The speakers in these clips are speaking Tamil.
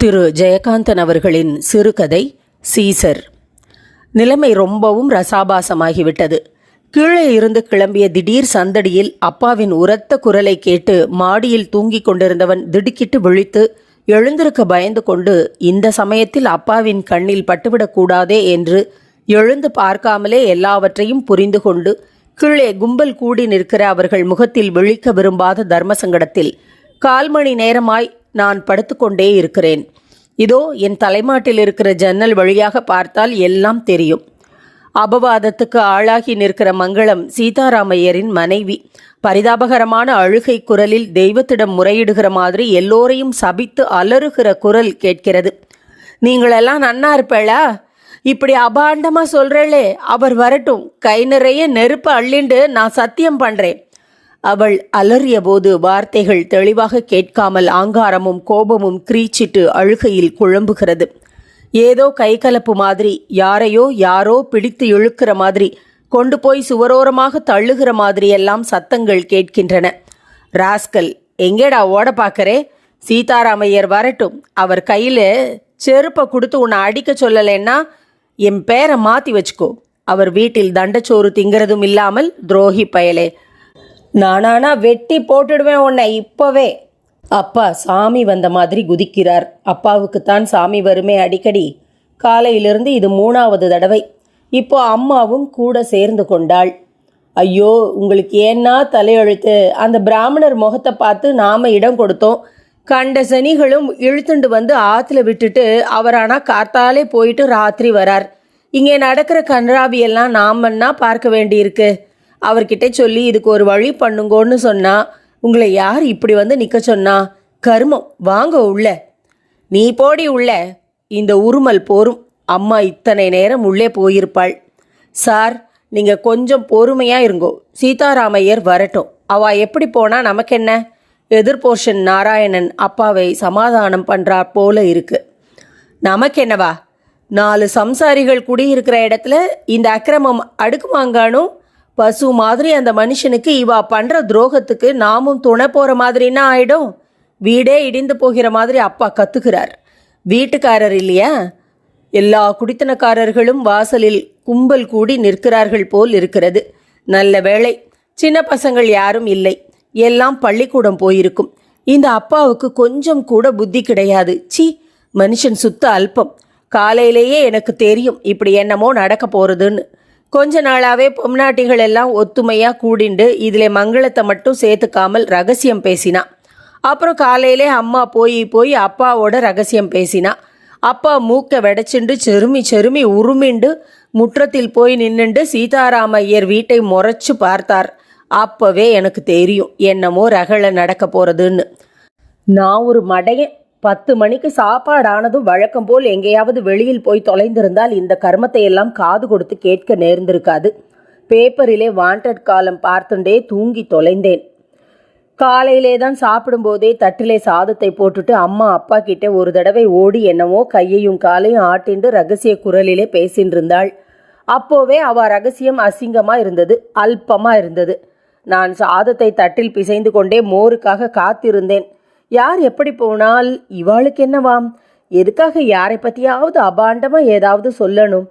திரு ஜெயகாந்தன் அவர்களின் சிறுகதை சீசர். நிலைமை ரொம்பவும் ரசாபாசமாகிவிட்டது. கீழே இருந்து கிளம்பிய திடீர் சந்தடியில் அப்பாவின் உரத்த குரலை கேட்டு மாடியில் தூங்கிக் கொண்டிருந்தவன் திடுக்கிட்டு விழித்து எழுந்திருக்க பயந்து கொண்டு இந்த சமயத்தில் அப்பாவின் கண்ணில் பட்டுவிடக்கூடாதே என்று எழுந்து பார்க்காமலே எல்லாவற்றையும் புரிந்து கொண்டு கீழே கும்பல் கூடி நிற்கிற அவர்கள் முகத்தில் விழிக்க விரும்பாத தர்ம சங்கடத்தில் கால் மணி நேரமாய் நான் படுத்துக்கொண்டே இருக்கிறேன். இதோ என் தலைமாட்டில் இருக்கிற ஜன்னல் வழியாக பார்த்தால் எல்லாம் தெரியும். அபவாதத்துக்கு ஆளாகி நிற்கிற மங்களம் சீதாராமையரின் மனைவி. பரிதாபகரமான அழுகை குரலில் தெய்வத்திடம் முறையிடுகிற மாதிரி எல்லோரையும் சபித்து அலறுகிற குரல் கேட்கிறது. நீங்களெல்லாம் நன்னா இருப்பேளா? இப்படி அபாண்டமாக சொல்றேளே. அவர் வரட்டும். கை நிறைய நெருப்பு அள்ளிண்டு நான் சத்தியம் பண்ணுறேன் அவள் அலறியபோது வார்த்தைகள் தெளிவாக கேட்காமல் ஆங்காரமும் கோபமும் கிரீச்சிட்டு அழுகையில் குழம்புகிறது. ஏதோ கைகலப்பு மாதிரி யாரையோ யாரோ பிடித்து இழுக்கிற மாதிரி கொண்டு போய் சுவரோரமாக தள்ளுகிற மாதிரியெல்லாம் சத்தங்கள் கேட்கின்றன. ராஸ்கல் எங்கேடா ஓட பார்க்கறே? சீதாராமையர் வரட்டும். அவர் கையில் செருப்பை கொடுத்து உன்னை அடிக்க சொல்லலைன்னா என் பேரை மாற்றி வச்சுக்கோ. அவர் வீட்டில் தண்டச்சோறு திங்கிறதும் இல்லாமல் துரோகி பயலே. நானானா வெட்டி போட்டுடுவேன் உன்னை இப்போவே. அப்பா சாமி வந்த மாதிரி குதிக்கிறார். அப்பாவுக்குத்தான் சாமி வருமே அடிக்கடி. காலையிலிருந்து இது மூணாவது தடவை. இப்போ அம்மாவும் கூட சேர்ந்து கொண்டாள். ஐயோ உங்களுக்கு ஏன்னா தலையெழுத்து? அந்த பிராமணர் முகத்தை பார்த்து நாம் இடம் கொடுத்தோம். கண்ட சனிகளும் இழுத்துண்டு வந்து ஆற்றுல விட்டுட்டு அவரானா காத்தாலே போயிட்டு ராத்திரி வரார். இங்கே நடக்கிற கன்றாவியெல்லாம் நாமன்னா பார்க்க வேண்டியிருக்கு. அவர்கிட்ட சொல்லி இதுக்கு ஒரு வழி பண்ணுங்கோன்னு சொன்னா உங்களை யார் இப்படி வந்து நிற்க சொன்னா? கருமம். வாங்க உள்ள. நீ போடி உள்ள. இந்த உருமல் போரும். அம்மா இத்தனை நேரம் உள்ளே போயிருப்பாள். சார் நீங்க கொஞ்சம் பொறுமையா இருங்கோ. சீதாராமையர் வரட்டும். அவ எப்படி போனா நமக்கென்ன? எதிர்போர்ஷன் நாராயணன் அப்பாவை சமாதானம் பண்ணுறா போல இருக்கு. நமக்கென்னவா? நாலு சம்சாரிகள் குடியிருக்கிற இடத்துல இந்த அக்கிரமம் அடுக்குமாங்கானும் பசு மாதிரி அந்த மனுஷனுக்கு இவா பண்ணுற துரோகத்துக்கு நாமும் துணை போகிற மாதிரின்னா ஆயிடும்? வீடே இடிந்து போகிற மாதிரி அப்பா கத்துக்கிறார். வீட்டுக்காரர் இல்லையா? எல்லா குடித்தனக்காரர்களும் வாசலில் கும்பல் கூடி நிற்கிறார்கள் போல் இருக்கிறது. நல்ல வேளை சின்ன பசங்கள் யாரும் இல்லை. எல்லாம் பள்ளிக்கூடம் போயிருக்கும். இந்த அப்பாவுக்கு கொஞ்சம் கூட புத்தி கிடையாது. சி மனுஷன் சுத்த அல்பம். காலையிலேயே எனக்கு தெரியும் இப்படி என்னமோ நடக்க போகிறதுன்னு கொஞ்ச நாளாவே பொம்நாட்டிகள் எல்லாம் ஒத்துமையா கூடிண்டு இதில் மங்களத்தை மட்டும் சேர்த்துக்காமல் ரகசியம் பேசினா. அப்புறம் காலையிலே அம்மா போய் போய் அப்பாவோட ரகசியம் பேசினா. அப்பா மூக்க வெடைச்சுண்டு செருமி செருமி உருமிண்டு முற்றத்தில் போய் நின்னுண்டு சீதாராமையர் வீட்டை முறைச்சு பார்த்தார். அப்பவே எனக்கு தெரியும் என்னமோ ரகள நடக்க போறதுன்னு. நான் ஒரு மடையன். பத்து மணிக்கு சாப்பாடானதும் வழக்கம் போல் எங்கேயாவது வெளியில் போய் தொலைந்திருந்தால் இந்த கர்மத்தை எல்லாம் காது கொடுத்து கேட்க நேர்ந்திருக்காது. பேப்பரிலே வாண்டட் காலம் பார்த்துண்டே தூங்கி தொலைந்தேன். காலையிலே தான் சாப்பிடும்போதே தட்டிலே சாதத்தை போட்டுட்டு அம்மா அப்பா கிட்ட ஒரு தடவை ஓடி என்னவோ கையையும் காலையும் ஆட்டிண்டு ரகசிய குரலிலே பேசின்றிருந்தாள். அப்போவே அவ ரகசியம் அசிங்கமாக இருந்தது அல்பமாக இருந்தது. நான் சாதத்தை தட்டில் பிசைந்து கொண்டே மோருக்காக காத்திருந்தேன். யார் எப்படி போனால் இவாளுக்கு என்னவாம் எதுக்காக யாரை பற்றியாவது அபாண்டமாக ஏதாவது சொல்லணும்?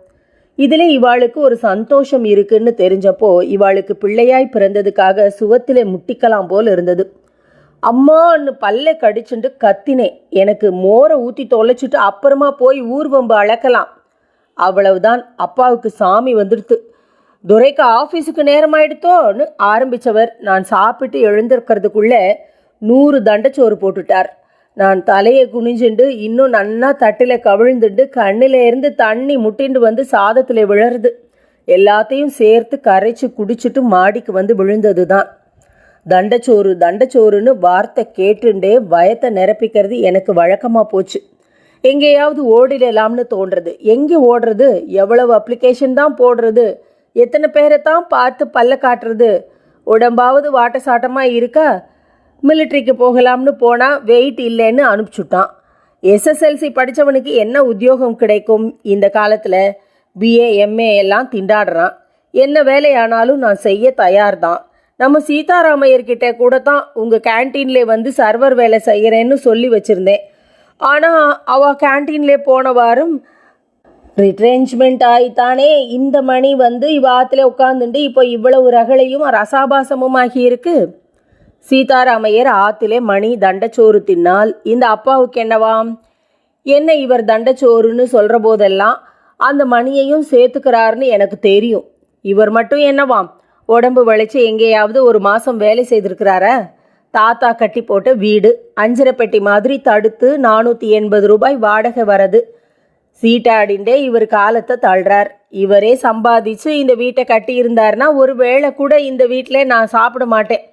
இதில் இவாளுக்கு ஒரு சந்தோஷம் இருக்குன்னு தெரிஞ்சப்போ இவாளுக்கு பிள்ளையாய் பிறந்ததுக்காக சுவத்திலே முட்டிக்கலாம் போல் இருந்தது. அம்மான்னு பல்ல கடிச்சுண்டு கத்தினேன் எனக்கு மோரை ஊற்றி தொலைச்சிட்டு அப்புறமா போய் ஊர்வம்பு அளக்கலாம். அவ்வளவுதான் அப்பாவுக்கு சாமி வந்துடுத்து. துரைக்கு ஆஃபீஸுக்கு நேரமாயிடுத்தோன்னு ஆரம்பிச்சவர். நான் சாப்பிட்டு எழுந்திருக்கிறதுக்குள்ளே நூறு தண்டச்சோறு போட்டுட்டார். நான் தலையை குனிஞ்சுண்டு இன்னும் நன்னா தட்டில் கவிழ்ந்துட்டு கண்ணில இருந்து தண்ணி முட்டிண்டு வந்து சாதத்தில் விழருது. எல்லாத்தையும் சேர்த்து கரைச்சு குடிச்சிட்டு மாடிக்கு வந்து விழுந்தது தான் தண்டச்சோறு தண்டச்சோறுன்னு வார்த்தை கேட்டுண்டே பயத்தை நிரப்பிக்கிறது எனக்கு வழக்கமாக போச்சு. எங்கேயாவது ஓடிடலாம்னு தோன்றது. எங்கே ஓடுறது? எவ்வளவு அப்ளிகேஷன் தான் போடுறது? எத்தனை பேரை தான் பார்த்து பல்ல காட்டுறது? உடம்பாவது வாட்ட சாட்டமாக இருக்கா? மிலிட்ரிக்கு போகலாம்னு போனால் வெயிட் இல்லைன்னு அனுப்பிச்சுட்டான். எஸ்எஸ்எல்சி படித்தவனுக்கு என்ன உத்தியோகம் கிடைக்கும் இந்த காலத்தில்? பிஏ எம்ஏ எல்லாம் திண்டாடுறான். என்ன வேலையானாலும் நான் செய்ய தயார் தான் நம்ம சீதாராமையர்கிட்ட கூட தான் உங்கள் கேன்டீன்லேயே வந்து சர்வர் வேலை செய்கிறேன்னு சொல்லி வச்சுருந்தேன். ஆனால் அவ கேன்டீன்லே போன வாரம் ரிட்ரென்ச்மெண்ட் ஆகித்தானே இந்த மணி வந்து இவ ஆத்துல உட்காந்துண்டு இப்போ இவ்வளவு ரகளையும் ரசாபாசமும் ஆகியிருக்கு சீதாராமையர் ஆத்திலே மணி தண்டச்சோறு தின்னால் இந்த அப்பாவுக்கு என்னவாம் என்ன இவர் தண்டச்சோறுன்னு சொல்கிற போதெல்லாம் அந்த மணியையும் சேர்த்துக்கிறாருன்னு எனக்கு தெரியும். இவர் மட்டும் என்னவாம் உடம்பு வளைச்சு எங்கேயாவது ஒரு மாதம் வேலை செய்திருக்கிறாரா? தாத்தா கட்டி போட்ட வீடு அஞ்சரைப்பெட்டி மாதிரி தடுத்து நானூற்றி எண்பது ரூபாய் வாடகை வரது. சீட்டாடிண்டே இவர் காலத்தை தள்ளுறார். இவரே சம்பாதிச்சு இந்த வீட்டை கட்டியிருந்தாருன்னா ஒரு வேளை கூட இந்த வீட்டில் நான் சாப்பிட மாட்டேன்.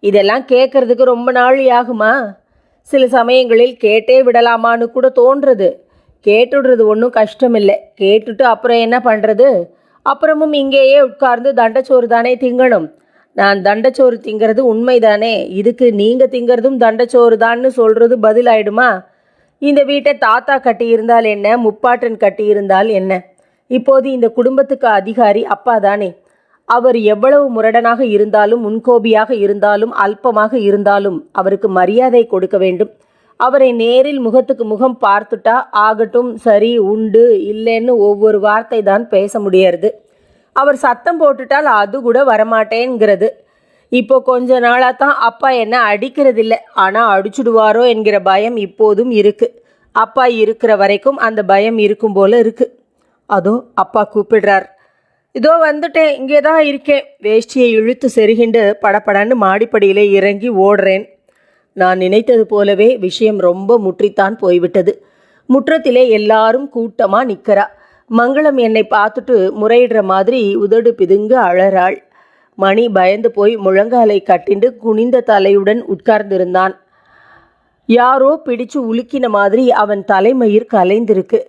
இதெல்லாம் கேட்கறதுக்கு ரொம்ப நாள் ஆகுமா? சில சமயங்களில் கேட்டே விடலாமான்னு கூட தோன்றது. கேட்டுடுறது ஒன்றும் கஷ்டம் இல்லை கேட்டுட்டு அப்புறம் என்ன பண்ணுறது அப்புறமும் இங்கேயே உட்கார்ந்து தண்டச்சோறு தானே திங்கணும். நான் தண்டச்சோறு திங்கிறது உண்மைதானே? இதுக்கு நீங்கள் திங்கிறதும் தண்டச்சோறு தான்னு சொல்கிறது பதிலாயிடுமா? இந்த வீட்டை தாத்தா கட்டியிருந்தால் என்ன? முப்பாட்டன் கட்டியிருந்தால் என்ன? இப்போது இந்த குடும்பத்துக்கு அதிகாரி அப்பா தானே அவர் எவ்வளவு முரடனாக இருந்தாலும் முன்கோபியாக இருந்தாலும் அல்பமாக இருந்தாலும் அவருக்கு மரியாதை கொடுக்க வேண்டும். அவரை நேரில் முகத்துக்கு முகம் பார்த்துட்டா ஆகட்டும் சரி உண்டு இல்லைன்னு ஒவ்வொரு வார்த்தை தான் பேச முடியறது. அவர் சத்தம் போட்டுட்டால் அது கூட வரமாட்டேங்கிறது இப்போ கொஞ்ச நாளாக தான் அப்பா என்ன அடிக்கிறதில்ல. ஆனால் அடிச்சுடுவாரோ என்கிற பயம் இப்போதும் இருக்கு. அப்பா இருக்கிற வரைக்கும் அந்த பயம் இருக்கும் போல இருக்கு. அதோ அப்பா கூப்பிடுறார். இதோ வந்துட்டேன் இங்கே தான் இருக்கேன். வேஷ்டியை இழுத்து செருகிண்டு படபடன்னு மாடிப்படியிலே இறங்கி ஓடுறேன். நான் நினைத்தது போலவே விஷயம் ரொம்ப முற்றித்தான் போய்விட்டது. முற்றத்திலே எல்லாரும் கூட்டமாக நிற்கிறா மங்களம் என்னை பார்த்துட்டு முறையிடுற மாதிரி உதடு பிதுங்க அழறாள். மணி பயந்து போய் முழங்காலை கட்டிண்டு குனிந்த தலையுடன் உட்கார்ந்திருந்தான். யாரோ பிடிச்சு உலுக்கின மாதிரி அவன் தலைமயிர் கலைந்திருக்கு.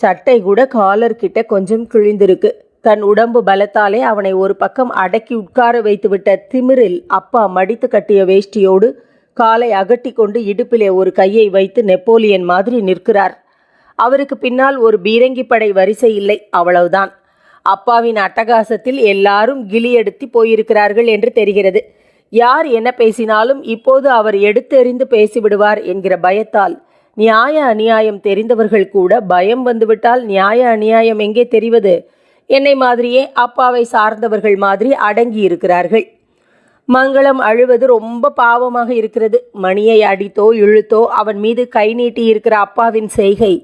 சட்டை கூட காலர்கிட்ட கொஞ்சம் கிழிந்திருக்கு. தன் உடம்பு பலத்தாலே அவனை ஒரு பக்கம் அடக்கி உட்கார வைத்துவிட்ட திமிரில் அப்பா மடித்து கட்டிய வேஷ்டியோடு காலை அகட்டி கொண்டு இடுப்பிலே ஒரு கையை வைத்து நெப்போலியன் மாதிரி நிற்கிறார். அவருக்கு பின்னால் ஒரு பீரங்கி படை வரிசை இல்லை அவ்வளவுதான். அப்பாவின் அட்டகாசத்தில் எல்லாரும் கிளியெடுத்து போயிருக்கிறார்கள் என்று தெரிகிறது. யார் என்ன பேசினாலும் இப்போது அவர் எடுத்தெறிந்து பேசிவிடுவார் என்கிற பயத்தால் நியாய அநியாயம் தெரிந்தவர்கள் கூட பயம் வந்துவிட்டால் நியாய அநியாயம் எங்கே தெரிவது? என்னை மாதிரியே அப்பாவை சார்ந்தவர்கள் மாதிரி அடங்கி இருக்கிறார்கள். மங்களம் அழுவது ரொம்ப பாவமாக இருக்கிறது. மணியை அடித்தோ இழுத்தோ அவன் மீது கை நீட்டி இருக்கிற அப்பாவின் செய்கை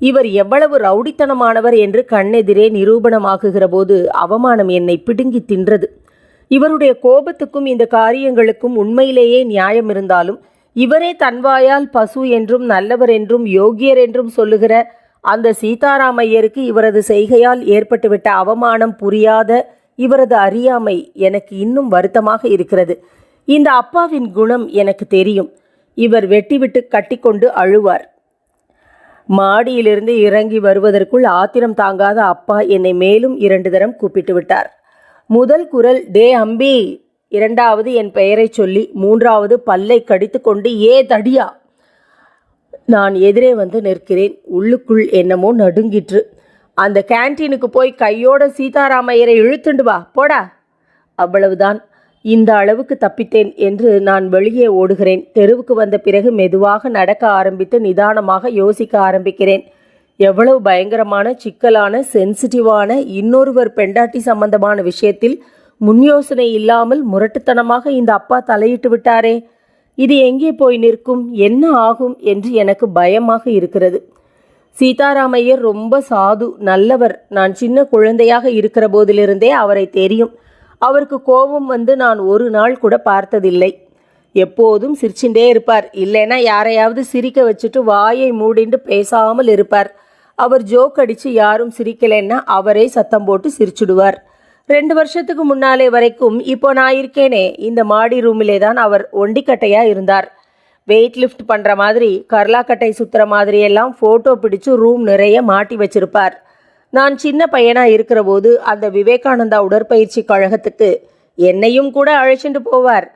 இவர் எவ்வளவு ரவுடித்தனமானவர் என்று கண்ணெதிரே நிரூபணமாகுகிற போது அவமானம் என்னை பிடுங்கி தின்றது. இவருடைய கோபத்துக்கும் இந்த காரியங்களுக்கும் உண்மையிலேயே நியாயம் இருந்தாலும் இவரே தன்வாயால் பசு என்றும் நல்லவர் என்றும் யோகியர் என்றும் சொல்லுகிற அந்த சீதாராமையருக்கு இவரது செய்கையால் ஏற்பட்டுவிட்ட அவமானம் புரியாத இவரது அறியாமை எனக்கு இன்னும் வருத்தமாக இருக்கிறது. இந்த அப்பாவின் குணம் எனக்கு தெரியும். இவர் வெட்டிவிட்டு கட்டிக்கொண்டு அழுவார். மாடியிலிருந்து இறங்கி வருவதற்குள் ஆத்திரம் தாங்காத அப்பா என்னை மேலும் இரண்டு தரம் கூப்பிட்டு விட்டார். முதல் குரல் டே அம்பி! இரண்டாவது என் பெயரைச் சொல்லி மூன்றாவது பல்லை கடித்துக்கொண்டு ஏ தடியா! நான் எதிரே வந்து நிற்கிறேன். உள்ளுக்குள் என்னமோ நடுங்கிற்று. அந்த கேன்டீனுக்கு போய் கையோட சீதாராமையரை இழுத்துண்டு வா போடா. அவ்வளவுதான். இந்த அளவுக்கு தப்பித்தேன் என்று நான் வெளியே ஓடுகிறேன். தெருவுக்கு வந்த பிறகு மெதுவாக நடக்க ஆரம்பித்து நிதானமாக யோசிக்க ஆரம்பிக்கிறேன். எவ்வளவு பயங்கரமான சிக்கலான சென்சிட்டிவான இன்னொருவர் பெண்டாட்டி சம்பந்தமான விஷயத்தில் முன் யோசனை இல்லாமல் முரட்டுத்தனமாக இந்த அப்பா தலையிட்டு விட்டாரே. இது எங்கே போய் நிற்கும்? என்ன ஆகும்? என்று எனக்கு பயமாக இருக்கிறது. சீதாராமையர் ரொம்ப சாது நல்லவர். நான் சின்ன குழந்தையாக இருக்கிற போதிலிருந்தே அவரை தெரியும். அவருக்கு கோபம் வந்து நான் ஒரு நாள் கூட பார்த்ததில்லை. எப்போதும் சிரிச்சுட்டே இருப்பார். இல்லைன்னா யாரையாவது சிரிக்க வச்சுட்டு வாயை மூடிண்டு பேசாமல் இருப்பார். அவர் ஜோக் அடித்து யாரும் சிரிக்கலைன்னா அவரே சத்தம் போட்டு சிரிச்சுடுவார். ரெண்டு வருஷத்துக்கு முன்னாலே வரைக்கும் இப்போ நான் இருக்கேனே இந்த மாடி ரூமிலே தான் அவர் ஒண்டிக்கட்டையாக இருந்தார். வெயிட் லிஃப்ட் பண்ணுற மாதிரி கர்லாக்கட்டை சுற்றுற மாதிரி எல்லாம் ஃபோட்டோ பிடிச்சு ரூம் நிறைய மாட்டி வச்சிருப்பார். நான் சின்ன பையனாக இருக்கிற போது அந்த விவேகானந்தா உடற்பயிற்சி கழகத்துக்கு என்னையும் கூட அழைச்சிட்டு போவார்.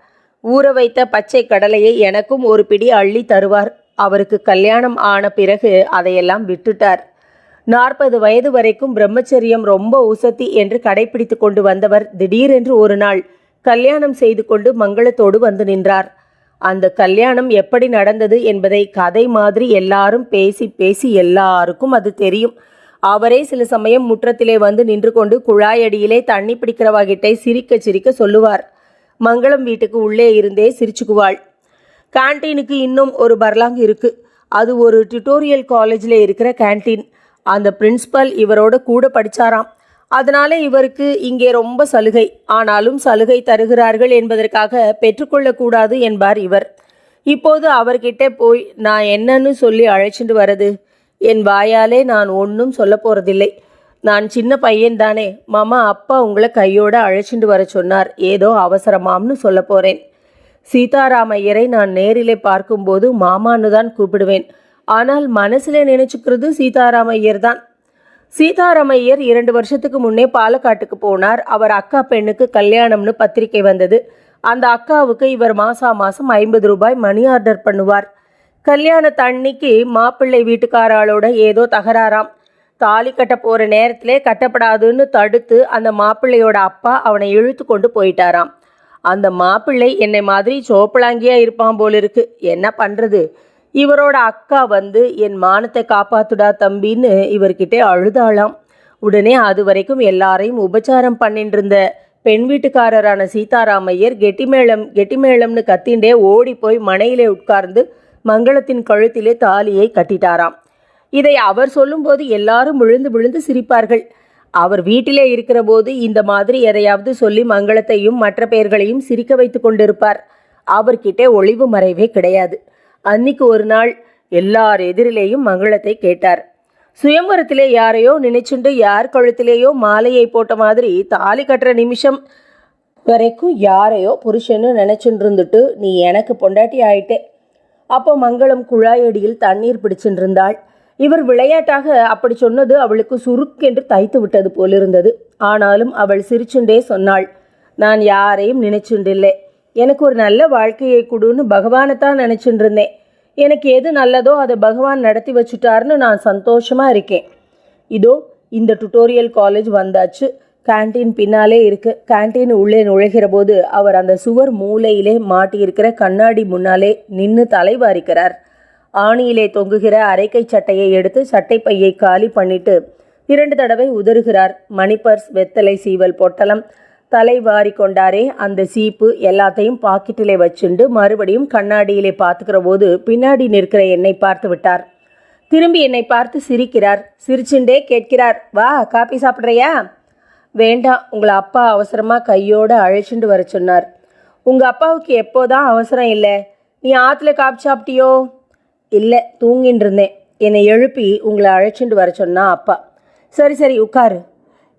ஊற வைத்த பச்சை கடலையை எனக்கும் ஒரு பிடி அள்ளி தருவார். அவருக்கு கல்யாணம் ஆன பிறகு அதையெல்லாம் விட்டுட்டார். நாற்பது வயது வரைக்கும் பிரம்மச்சரியம் ரொம்ப உசத்தி என்று கடைபிடித்து கொண்டு வந்தவர் திடீரென்று ஒரு நாள் கல்யாணம் செய்து கொண்டு மங்களத்தோடு வந்து நின்றார். அந்த கல்யாணம் எப்படி நடந்தது என்பதை கதை மாதிரி எல்லாரும் பேசி பேசி எல்லாருக்கும் அது தெரியும். அவரே சில சமயம் முற்றத்திலே வந்து நின்று கொண்டு குழாயடியிலே தண்ணி பிடிக்கிறவாகிட்டை சிரிக்க சிரிக்க சொல்லுவார். மங்களம் வீட்டுக்கு உள்ளே இருந்தே சிரிச்சுக்குவாள். கேண்டீனுக்கு இன்னும் ஒரு பர்லாங் இருக்கு. அது ஒரு டியூட்டோரியல் காலேஜில் இருக்கிற கேண்டீன் அந்த பிரின்சிபல் இவரோட கூட படித்தாராம் அதனால இவருக்கு இங்கே ரொம்ப சலுகை. ஆனாலும் சலுகை தருகிறார்கள் என்பதற்காக பெற்றுக்கொள்ளக்கூடாது என்பார் இவர். இப்போது அவர்கிட்ட போய் நான் என்னன்னு சொல்லி அழைச்சிட்டு வரது. என் வாயாலே நான் ஒன்றும் சொல்ல போகிறதில்லை நான் சின்ன பையன் தானே மாமா அப்பா உங்களை கையோட அழைச்சிட்டு வர சொன்னார். ஏதோ அவசரமாம்னு சொல்ல போகிறேன் சீதாராமையரை நான் நேரிலே பார்க்கும்போது மாமான்னு தான் கூப்பிடுவேன். ஆனால் மனசுல நினைச்சுக்கிறது சீதாராமையர் தான் சீதாராமையர் இரண்டு வருஷத்துக்கு முன்னே பாலக்காட்டுக்கு போனார். அவர் அக்கா பெண்ணுக்கு கல்யாணம்னு பத்திரிக்கை வந்தது. அந்த அக்காவுக்கு இவர் மாசா மாசம் ஐம்பது ரூபாய் மணி ஆர்டர் பண்ணுவார். கல்யாண தண்ணிக்கு மாப்பிள்ளை வீட்டுக்காராளோட ஏதோ தகராறாம். தாலி கட்ட போகிற நேரத்திலே கட்டப்படாதுன்னு தடுத்து அந்த மாப்பிள்ளையோட அப்பா அவனை இழுத்து கொண்டு போயிட்டாராம். அந்த மாப்பிள்ளை என்னை மாதிரி சோப்பலாங்கியாக இருப்பான் போல இருக்கு என்ன பண்ணுறது இவரோட அக்கா வந்து என் மானத்தை காப்பாத்துடா தம்பின்னு இவர்கிட்ட அழுதாளாம். உடனே அது வரைக்கும் எல்லாரையும் உபச்சாரம் பண்ணிட்டு இருந்த பெண் வீட்டுக்காரரான சீதாராமையர் கெட்டிமேளம் கெட்டிமேளம்னு கத்திண்டே ஓடி போய் மனையிலே உட்கார்ந்து மங்களத்தின் கழுத்திலே தாலியை கட்டிட்டாராம். இதை அவர் சொல்லும்போது எல்லாரும் விழுந்து விழுந்து சிரிப்பார்கள். அவர் வீட்டிலே இருக்கிற போது இந்த மாதிரி எதையாவது சொல்லி மங்களத்தையும் மற்ற பெயர்களையும் சிரிக்க வைத்து கொண்டிருப்பார். அவர்கிட்ட ஒளிவு மறைவே கிடையாது. அன்னிக்கு ஒரு நாள் எல்லார் எதிரிலேயும் மங்களத்தை கேட்டார். சுயம்பரத்திலே யாரையோ நினைச்சுண்டு யார் கழுத்திலேயோ மாலையை போட்ட மாதிரி தாலி கட்டுற நிமிஷம் வரைக்கும் யாரையோ புருஷன்னு நினைச்சுட்டு இருந்துட்டு நீ எனக்கு பொண்டாட்டி ஆயிட்டே. அப்போ மங்களம் குழாயடியில் தண்ணீர் பிடிச்சுட்டு இருந்தாள் இவர் விளையாட்டாக அப்படி சொன்னது அவளுக்கு சுருக்கென்று தைத்து விட்டது போலிருந்தது. ஆனாலும் அவள் சிரிச்சுண்டே சொன்னாள் நான் யாரையும் நினைச்சுண்டில்லை. எனக்கு ஒரு நல்ல வாழ்க்கையை கொடுன்னு பகவானை தான் நினச்சிட்டு இருந்தேன் எனக்கு எது நல்லதோ அதை பகவான் நடத்தி வச்சுட்டாருன்னு நான் சந்தோஷமாக இருக்கேன். இதோ இந்த டுட்டோரியல் காலேஜ் வந்தாச்சு. கேன்டீன் பின்னாலே இருக்கு. கேன்டீன் உள்ளே நுழைகிற போது அவர் அந்த சுவர் மூலையிலே மாட்டியிருக்கிற கண்ணாடி முன்னாலே நின்று தலைவாரிக்கிறார். ஆணியிலே தொங்குகிற அரைக்கை சட்டையை எடுத்து சட்டை பையை காலி பண்ணிட்டு இரண்டு தடவை உதறுகிறார். மணிப்பர்ஸ் வெத்தலை சீவல் பொட்டலம் தலை வாரி கொண்டாரே அந்த சீப்பு எல்லாத்தையும் பாக்கெட்டிலே வச்சுண்டு மறுபடியும் கண்ணாடியிலே பார்த்துக்கிற போது பின்னாடி நிற்கிற என்னை பார்த்து விட்டார். திரும்பி என்னை பார்த்து சிரிக்கிறார். சிரிச்சுண்டே கேட்கிறார் வா காப்பி சாப்பிட்றியா? வேண்டாம் உங்களை அப்பா அவசரமாக கையோடு அழைச்சிண்டு வர சொன்னார். உங்கள் அப்பாவுக்கு எப்போதான் அவசரம் இல்லை? நீ ஆற்றுல காப்பி சாப்பிட்டியோ? இல்லை தூங்கின்னு இருந்தேன் என்னை எழுப்பி உங்களை அழைச்சிட்டு வர சொன்னா அப்பா. சரி சரி உட்காரு.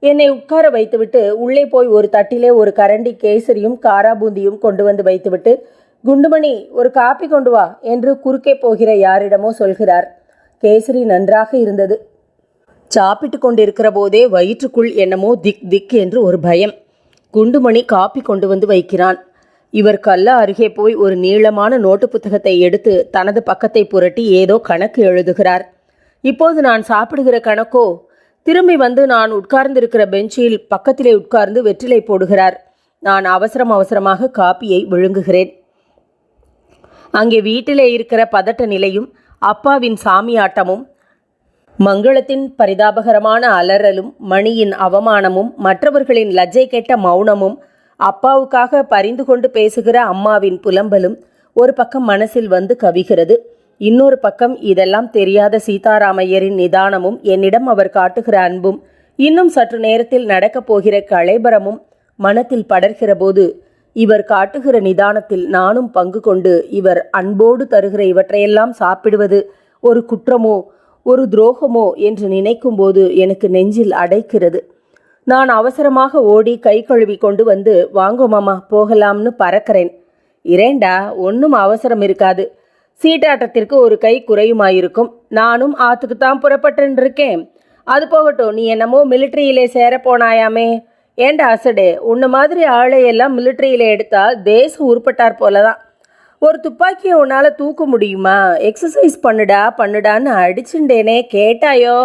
என்னை உட்கார வைத்துவிட்டு உள்ளே போய் ஒரு தட்டிலே ஒரு கரண்டி கேசரியும் காராபூந்தியும் கொண்டு வந்து வைத்துவிட்டு குண்டுமணி ஒரு காப்பி கொண்டு வா என்று குறுக்கே போகிற யாரிடமோ சொல்கிறார். கேசரி நன்றாக இருந்தது. சாப்பிட்டு கொண்டிருக்கிற போதே வயிற்றுக்குள் என்னமோ திக் திக் என்று ஒரு பயம். குண்டுமணி காப்பி கொண்டு வந்து வைக்கிறான். இவர் கல்ல அருகே போய் ஒரு நீளமான நோட்டு புத்தகத்தை எடுத்து தனது பக்கத்தை புரட்டி ஏதோ கணக்கு எழுதுகிறார். இப்போது நான் சாப்பிடுகிற கணக்கோ திரும்பி வந்து நான் உட்கார்ந்திருக்கிற பெஞ்சில் பக்கத்திலே உட்கார்ந்து வெற்றிலை போடுகிறார். நான் அவசரம் அவசரமாக காப்பியை விழுங்குகிறேன். அங்கே வீட்டிலே இருக்கிற பதட்ட நிலையும் அப்பாவின் சாமியாட்டமும் மங்களத்தின் பரிதாபகரமான அலறலும் மணியின் அவமானமும் மற்றவர்களின் லஜ்ஜை கெட்ட மௌனமும் அப்பாவுக்காக பரிந்து கொண்டு பேசுகிற அம்மாவின் புலம்பலும் ஒரு பக்கம் மனசில் வந்து கவிகிறது. இன்னொரு பக்கம் இதெல்லாம் தெரியாத சீதாராமையரின் நிதானமும் என்னிடம் அவர் காட்டுகிற அன்பும் இன்னும் சற்று நேரத்தில் நடக்கப் போகிற களைபரமும் மனத்தில் படர்கிற போது இவர் காட்டுகிற நிதானத்தில் நானும் பங்கு கொண்டு இவர் அன்போடு தருகிற இவற்றையெல்லாம் சாப்பிடுவது ஒரு குற்றமோ ஒரு துரோகமோ என்று நினைக்கும் போது எனக்கு நெஞ்சில் அடைக்கிறது. நான் அவசரமாக ஓடி கை கழுவி கொண்டு வந்து வாங்கோ மாமா போகலாம்னு பறக்கிறேன். இரேண்டா ஒன்றும் அவசரம் இருக்காது. சீட்டாட்டத்திற்கு ஒரு கை குறையுமாயிருக்கும். நானும் ஆத்துக்கு தான் புறப்பட்டுன்னு இருக்கேன் அது போகட்டும் நீ என்னமோ மிலிட்ரியிலே சேரப்போனாயாமே. ஏண்டா அசடே? உன்ன மாதிரி ஆளையெல்லாம் மிலிட்ரியில் எடுத்தால் தேசம் உருப்பட்டார் போல தான் ஒரு துப்பாக்கியை உன்னால் தூக்க முடியுமா? எக்ஸசைஸ் பண்ணுடா பண்ணுடான்னு அடிச்சுண்டேனே கேட்டாயோ?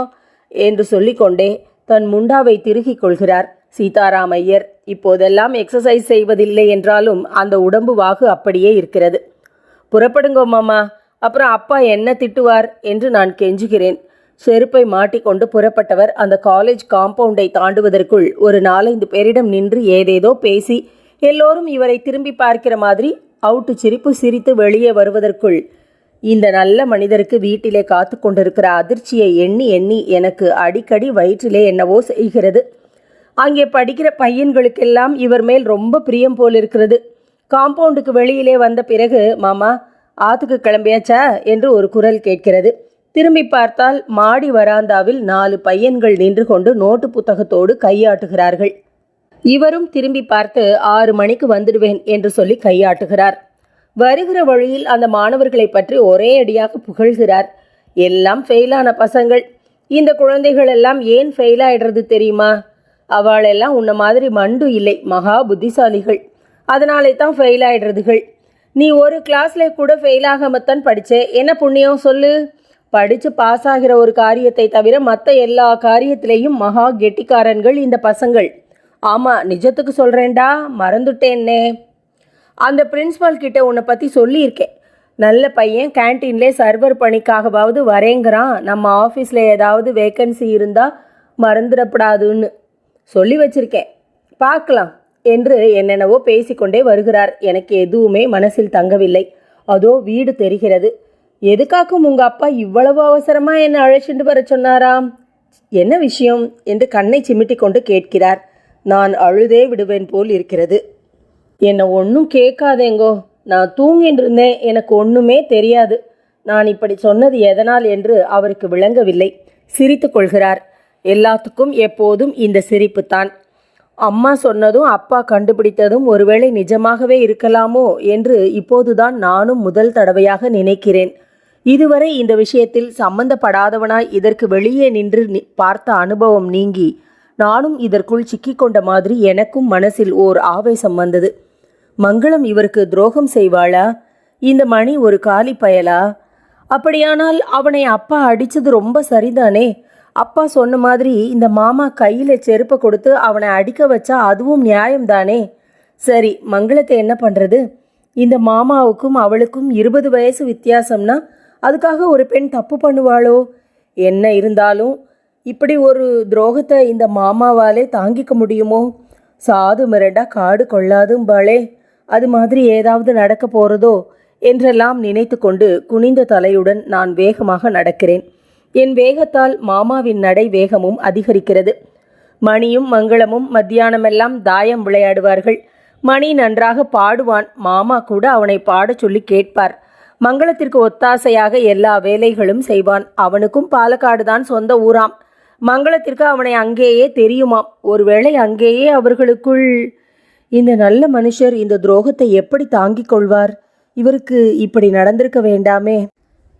என்று சொல்லிக்கொண்டே தன் முண்டாவை திருகிக் கொள்கிறார் சீதாராமையர். இப்போதெல்லாம் எக்ஸசைஸ் செய்வதில்லை என்றாலும் அந்த உடம்பு வாகு அப்படியே இருக்கிறது. புறப்படுங்கோ மாமா. அப்புறம் அப்பா என்ன திட்டுவார் என்று நான் கெஞ்சுகிறேன். செருப்பை மாட்டிக்கொண்டு புறப்பட்டவர் அந்த காலேஜ் காம்பவுண்டை தாண்டுவதற்குள் ஒரு நாலைந்து பேரிடம் நின்று ஏதேதோ பேசி எல்லோரும் இவரை திரும்பி பார்க்கிற மாதிரி அவுட்டு சிரிப்பு சிரித்து வெளியே வருவதற்குள் இந்த நல்ல மனிதருக்கு வீட்டிலே காத்து கொண்டிருக்கிற அதிர்ச்சியை எண்ணி எண்ணி எனக்கு அடிக்கடி வயிற்றிலே என்னவோ செய்கிறது. அங்கே படிக்கிற பையன்களுக்கெல்லாம் இவர் மேல் ரொம்ப பிரியம் போல் இருக்கிறது காம்பவுண்டுக்கு வெளியிலே வந்த பிறகு மாமா ஆத்துக்கு கிளம்பியாச்சா? என்று ஒரு குரல் கேட்கிறது. திரும்பி பார்த்தால் மாடி வராந்தாவில் நாலு பையன்கள் நின்று கொண்டு நோட்டு புத்தகத்தோடு கையாட்டுகிறார்கள். இவரும் திரும்பி பார்த்து ஆறு மணிக்கு வந்துடுவேன் என்று சொல்லி கையாட்டுகிறார். வருகிற வழியில் அந்த மாணவர்களை பற்றி ஒரே அடியாக புகழ்கிறார். எல்லாம் ஃபெயிலான பசங்கள். இந்த குழந்தைகள் எல்லாம் ஏன் ஃபெயில் ஆயிடுறது தெரியுமா? அவளெல்லாம் உன்ன மாதிரி மண்டு இல்லை மகா புத்திசாலிகள். அதனாலே தான் ஃபெயில் ஆகிடுறதுகள் நீ ஒரு கிளாஸில் கூட ஃபெயில் ஆகாமத்தான் படித்தே என்ன புண்ணியம்? சொல்லு. படித்து பாஸ் ஆகிற ஒரு காரியத்தை தவிர மற்ற எல்லா காரியத்திலையும் மகா கெட்டிக்காரன்கள் இந்த பசங்கள். ஆமாம் நிஜத்துக்கு சொல்கிறேன்டா மறந்துட்டேன்னே. அந்த பிரின்ஸ்பால் கிட்ட உன்னை பற்றி சொல்லியிருக்கேன். நல்ல பையன் கேன்டீன்லே சர்வர் பணிக்காகவாவது வரேங்கிறான். நம்ம ஆஃபீஸில் ஏதாவது வேக்கன்சி இருந்தால் மறந்துடப்படாதுன்னு சொல்லி வச்சுருக்கேன். பார்க்கலாம். என்று என்னென்னவோ பேசிக்கொண்டே வருகிறார். எனக்கு எதுவுமே மனசில் தங்கவில்லை. அதோ வீடு தெரிகிறது. எதுக்காக்கும் உங்க அப்பா இவ்வளவு அவசரமா என்னை அழைச்சிட்டு வர சொன்னாராம்? என்ன விஷயம்? என்று கண்ணை சிமிட்டி கொண்டு கேட்கிறார். நான் அழுதே விடுவேன் போல் இருக்கிறது. என்னை ஒன்றும் கேட்காதேங்கோ. நான் தூங்கிட்டு இருந்தேன் எனக்கு ஒன்றுமே தெரியாது. நான் இப்படி சொன்னது எதனால் என்று அவருக்கு விளங்கவில்லை. சிரித்து கொள்கிறார். எல்லாத்துக்கும் எப்போதும் இந்த சிரிப்பு தான் அம்மா சொன்னதும் அப்பா கண்டுபிடித்ததும் ஒருவேளை நிஜமாகவே இருக்கலாமோ என்று இப்போதுதான் நானும் முதல் தடவையாக நினைக்கிறேன். இதுவரை இந்த விஷயத்தில் சம்பந்தப்படாதவனாய் இதற்கு வெளியே நின்று பார்த்த அனுபவம் நீங்கி நானும் இதற்குள் சிக்கிக்கொண்ட மாதிரி எனக்கும் மனசில் ஓர் ஆவேசம் வந்தது. மங்களம் இவருக்கு துரோகம் செய்வாளா? இந்த மணி ஒரு காலி பயலா? அப்படியானால் அவனை அப்பா அடிச்சது ரொம்ப சரிதானே? அப்பா சொன்ன மாதிரி இந்த மாமா கையில் செருப்பை கொடுத்து அவனை அடிக்க வச்சா அதுவும் நியாயம்தானே? சரி மங்களத்தை என்ன பண்ணுறது இந்த மாமாவுக்கும் அவளுக்கும் இருபது வயசு வித்தியாசம்னா அதுக்காக ஒரு பெண் தப்பு பண்ணுவாளோ? என்ன இருந்தாலும் இப்படி ஒரு துரோகத்தை இந்த மாமாவாலே தாங்கிக்க முடியுமோ? சாது மிரண்டா காடு கொள்ளாதும்பாளே அது மாதிரி ஏதாவது நடக்க போகிறதோ என்றெல்லாம் நினைத்து கொண்டு குனிந்த தலையுடன் நான் வேகமாக நடக்கிறேன். என் வேகத்தால் மாமாவின் நடை வேகமும் அதிகரிக்கிறது. மணியும் மங்களமும் மத்தியானமெல்லாம் தாயம் விளையாடுவார்கள். மணி நன்றாக பாடுவான். மாமா கூட அவனை பாடச் சொல்லி கேட்பார். மங்களத்திற்கு ஒத்தாசையாக எல்லா வேலைகளும் செய்வான். அவனுக்கும் பாலக்காடு தான் சொந்த ஊராம். மங்களத்திற்கு அவனை அங்கேயே தெரியுமாம். ஒருவேளை அங்கேயே அவர்களுக்குள் இந்த நல்ல மனுஷர் இந்த துரோகத்தை எப்படி தாங்கிக் கொள்வார்? இவருக்கு இப்படி நடந்திருக்க வேண்டாமே.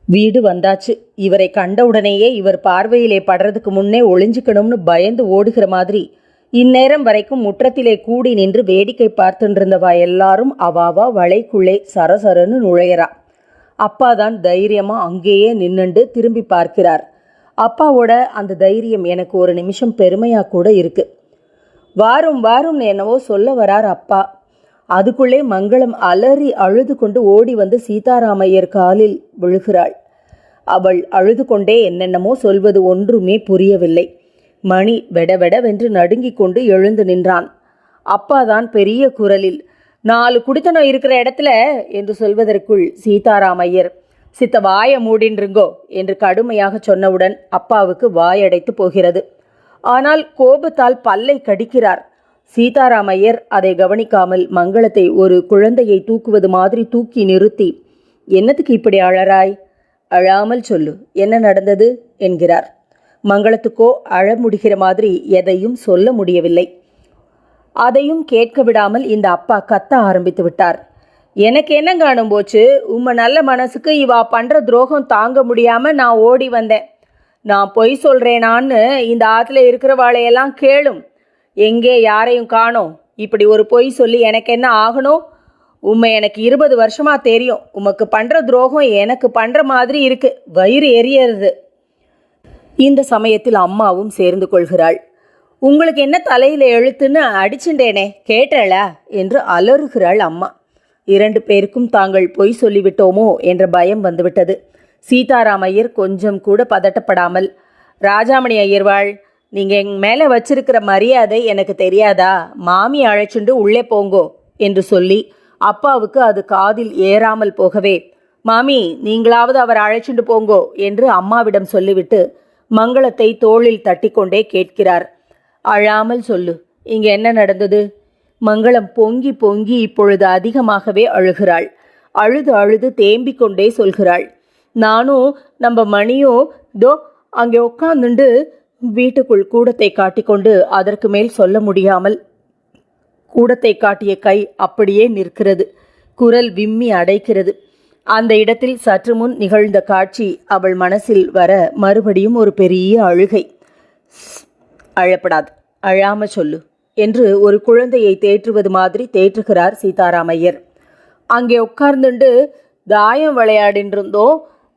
வீடு வந்தாச்சு. இவரை கண்டவுடனேயே இவர் பார்வையிலே படுறதுக்கு முன்னே ஒளிஞ்சுக்கணும்னு பயந்து ஓடுகிற மாதிரி. இந்நேரம் வரைக்கும் முற்றத்திலே கூடி நின்று வேடிக்கை பார்த்துட்டு எல்லாரும் அவாவா வளைக்குள்ளே சரசரன்னு நுழையறா. அப்பா தான் தைரியமா அங்கேயே நின்னுண்டு திரும்பி பார்க்கிறார். அப்பாவோட அந்த தைரியம் எனக்கு ஒரு நிமிஷம் பெருமையா கூட இருக்கு. வாரும் வாரும்னு என்னவோ சொல்ல வரார் அப்பா. அதுக்குள்ளே மங்களம் அலறி அழுது கொண்டு ஓடி வந்து சீதாராமையர் காலில் விழுகிறாள். அவள் அழுது கொண்டே என்னென்னமோ சொல்வது ஒன்றுமே புரியவில்லை. மணி வெடவெடவென்று நடுங்கிக் கொண்டு எழுந்து நின்றான். அப்பாதான் பெரிய குரலில் நாலு குடித்தனம் இருக்கிற இடத்துல என்று சொல்வதற்குள் சீதாராமையர் சித்த வாய மூடின்றுங்கோ என்று கடுமையாக சொன்னவுடன் அப்பாவுக்கு வாயடைத்து போகிறது. ஆனால் கோபத்தால் பல்லை கடிக்கிறார். சீதாராமையர் அதை கவனிக்காமல் மங்களத்தை ஒரு குழந்தையை தூக்குவது மாதிரி தூக்கி நிறுத்தி என்னத்துக்கு இப்படி அழறாய்? அழாமல் சொல்லு என்ன நடந்தது? என்கிறார். மங்களத்துக்கோ அழ முடிகிற மாதிரி எதையும் சொல்ல முடியவில்லை. அதையும் கேட்க விடாமல் இந்த அப்பா கத்த ஆரம்பித்து விட்டார். எனக்கு என்ன காணும் போச்சு? உம்ம நல்ல மனசுக்கு இவா பண்ற துரோகம் தாங்க முடியாம நான் ஓடி வந்தேன். நான் பொய் சொல்றேனான்னு இந்த ஆத்துல இருக்கிறவாளையெல்லாம் கேளும். எங்கே யாரையும் காணோம்? இப்படி ஒரு பொய் சொல்லி எனக்கு என்ன ஆகணும் உம்மை எனக்கு இருபது வருஷமாக தெரியும். உமக்கு பண்ணுற துரோகம் எனக்கு பண்ணுற மாதிரி இருக்கு. வயிறு எரியறது. இந்த சமயத்தில் அம்மாவும் சேர்ந்து கொள்கிறாள். உங்களுக்கு என்ன தலையில் எழுத்துன்னு அடிச்சுட்டேனே கேட்டல என்று அலறுகிறாள் அம்மா. இரண்டு பேருக்கும் தாங்கள் பொய் சொல்லிவிட்டோமோ? என்ற பயம் வந்துவிட்டது. சீதாராம் ஐயர் கொஞ்சம் கூட பதட்டப்படாமல் ராஜாமணி ஐயர்வாள் நீங்கள் எங் மேலே வச்சிருக்கிற மரியாதை எனக்கு தெரியாதா? மாமி அழைச்சுண்டு உள்ளே போங்கோ என்று சொல்லி அப்பாவுக்கு அது காதில் ஏறாமல் போகவே மாமி நீங்களாவது அவர் அழைச்சுண்டு போங்கோ என்று அம்மாவிடம் சொல்லிவிட்டு மங்களத்தை தோளில் தட்டிக்கொண்டே கேட்கிறார். அழாமல் சொல்லு இங்கே என்ன நடந்தது? மங்களம் பொங்கி பொங்கி இப்பொழுது அதிகமாகவே அழுகிறாள். அழுது அழுது தேம்பிக் கொண்டே சொல்கிறாள். நானும் நம்ம மணியும் தோ அங்கே உட்காந்துண்டு வீட்டுக்குள் கூடத்தை காட்டிக்கொண்டு அதற்கு மேல் சொல்ல முடியாமல் கூடத்தை காட்டிய கை அப்படியே நிற்கிறது. குரல் விம்மி அடைக்கிறது. அந்த இடத்தில் சற்று முன் நிகழ்ந்த காட்சி அவள் மனசில் வர மறுபடியும் ஒரு பெரிய அழுகை. அழப்படாது அழாம சொல்லு என்று ஒரு குழந்தையை தேற்றுவது மாதிரி தேற்றுகிறார் சீதாராமையர். அங்கே உட்கார்ந்துண்டு தாயம் விளையாடின்னு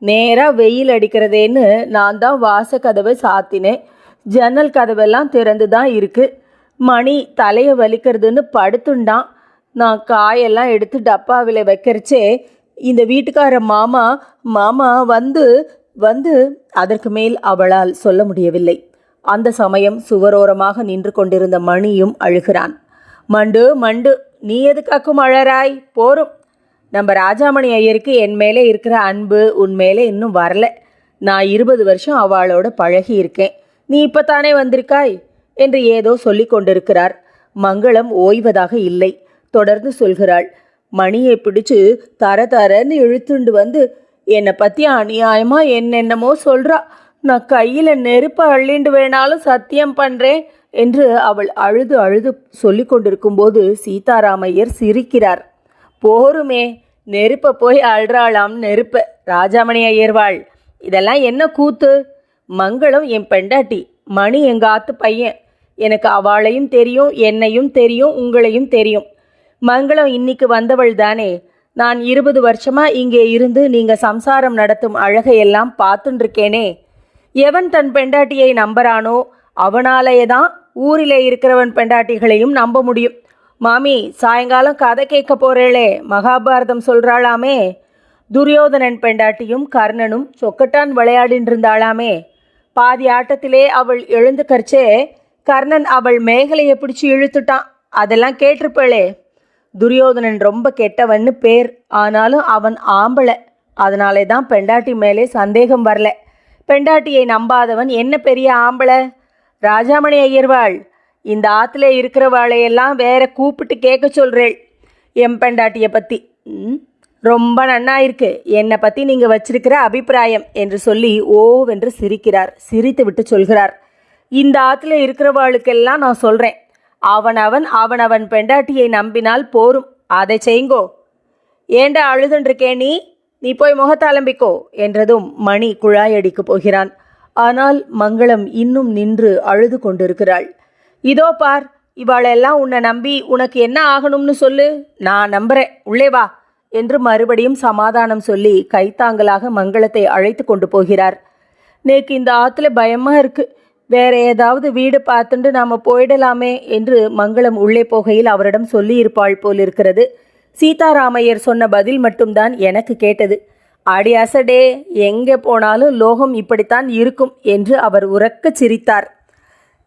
நேராக வெயில் அடிக்கிறதேன்னு நான் தான் வாசக்கதவை கதவை சாத்தினேன். ஜன்னல் கதவெல்லாம் திறந்து தான் இருக்குது மணி தலையை வலிக்கிறதுன்னு படுத்துண்டான். நான் காயெல்லாம் எடுத்து டப்பாவில் வைக்கிறச்சே இந்த வீட்டுக்கார மாமா மாமா வந்து வந்து அதற்கு மேல் அவளால் சொல்ல முடியவில்லை. அந்த சமயம் சுவரோரமாக நின்று கொண்டிருந்த மணியும் அழுகிறான். மண்டு மண்டு நீ எதுக்காக்கும் அழறாய் போரும். நம்ம ராஜாமணி ஐயருக்கு என் மேலே இருக்கிற அன்பு உன் மேலே இன்னும் வரல. நான் இருபது வருஷம் அவளோட பழகி இருக்கேன் நீ இப்போ தானே வந்திருக்காய்? என்று ஏதோ சொல்லி கொண்டிருக்கிறார். மங்களம் ஓய்வதாக இல்லை. தொடர்ந்து சொல்கிறாள். மணியை பிடிச்சு தர தரன்னு இழுத்துண்டு வந்து என்னை பற்றி அநியாயமா என்னென்னமோ சொல்றா. நான் கையில் நெருப்பை அள்ளிண்டு வேணாலும் சத்தியம் பண்ணுறேன் என்று அவள் அழுது அழுது சொல்லி கொண்டிருக்கும்போது சீதாராமையர் சிரிக்கிறார். போருமே நெருப்பை போய் அழுறாளாம் நெருப்ப. ராஜாமணி ஐயர்வாள் இதெல்லாம் என்ன கூத்து? மங்களம் என் பெண்டாட்டி. மணி எங்கள் ஆத்து பையன். எனக்கு அவளையும் தெரியும் என்னையும் தெரியும் உங்களையும் தெரியும். மங்களம் இன்னைக்கு வந்தவள் தானே. நான் இருபது வருஷமா இங்கே இருந்து நீங்க சம்சாரம் நடத்தும் அழகையெல்லாம் பார்த்துட்டு இருக்கேனே எவன் தன் பெண்டாட்டியை நம்புறானோ அவனாலேயே தான் ஊரிலே இருக்கிறவன் பெண்டாட்டிகளையும் நம்ப முடியும். மாமி சாயங்காலம் கதை கேட்க போறேளே மகாபாரதம் சொல்றாளாமே. துரியோதனன் பெண்டாட்டியும் கர்ணனும் சொக்கட்டான் விளையாடின்னு இருந்தாளாமே பாதி ஆட்டத்திலே அவள் எழுந்து கரிச்சே கர்ணன் அவள் மேகலையை பிடிச்சி இழுத்துட்டான். அதெல்லாம் கேட்டிருப்பளே. துரியோதனன் ரொம்ப கெட்டவன்னு பேர். ஆனாலும் அவன் ஆம்பளை. அதனாலே தான் பெண்டாட்டி மேலே சந்தேகம் வரல. பெண்டாட்டியை நம்பாதவன் என்ன பெரிய ஆம்பளை? ராஜாமணி ஐயர்வாள் இந்த ஆற்றுல இருக்கிறவாளையெல்லாம் வேற கூப்பிட்டு கேட்க சொல்கிறேள் எம் பெண்டாட்டியை பற்றி ம், ரொம்ப நன்னாயிருக்கு. என்னை பற்றி நீங்கள் வச்சிருக்கிற அபிப்பிராயம் என்று சொல்லி ஓவென்று சிரிக்கிறார். சிரித்து விட்டு சொல்கிறார். இந்த ஆற்றுல இருக்கிறவாளுக்கெல்லாம் நான் சொல்கிறேன் அவனவன் அவனவன் பெண்டாட்டியை நம்பினால் போரும். அதை செய்ங்கோ. ஏண்டா அழுதுன்றிருக்கே நீ? நீ போய் முகத்தாலம்பிக்கோ என்றதும் மணி குழாயடிக்கு போகிறான். ஆனால் மங்களம் இன்னும் நின்று அழுது கொண்டிருக்கிறாள். இதோ பார் இவாளெல்லாம் உன்னை நம்பி உனக்கு என்ன ஆகணும்னு சொல்லு. நான் நம்புறேன். உள்ளே வா. என்று மறுபடியும் சமாதானம் சொல்லி கைத்தாங்கலாக மங்களத்தை அழைத்து கொண்டு போகிறார். நேக்கு இந்த ஆத்துல பயமா இருக்கு. வேற ஏதாவது வீடு பார்த்துட்டு நாம போயிடலாமே என்று மங்களம் உள்ளே போகையில் அவரிடம் சொல்லியிருப்பாள் போல் இருக்கிறது சீதாராமையர் சொன்ன பதில் மட்டும்தான் எனக்கு கேட்டது. அடி அசடே எங்கே போனாலும் லோகம் இப்படித்தான் இருக்கும் என்று அவர் உறக்க சிரித்தார்.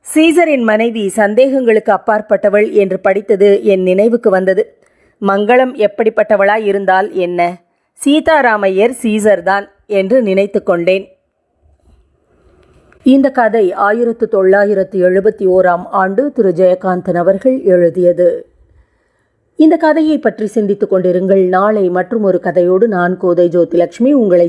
சீசரின் மனைவி சந்தேகங்களுக்கு அப்பாற்பட்டவள் என்று படித்தது என் நினைவுக்கு வந்தது. மங்களம் எப்படிப்பட்டவளாய் இருந்தால் என்ன? சீதாராமையர் சீசர்தான் என்று நினைத்து கொண்டேன். இந்த கதை ஆயிரத்து தொள்ளாயிரத்து எழுபத்தி ஓராம் ஆண்டு திரு. ஜெயகாந்தன் அவர்கள் எழுதியது. இந்த கதையை பற்றி சிந்தித்துக் கொண்டிருங்கள். நாளை மற்றும் ஒரு கதையோடு நான் கோதை ஜோதிலட்சுமி. உங்களை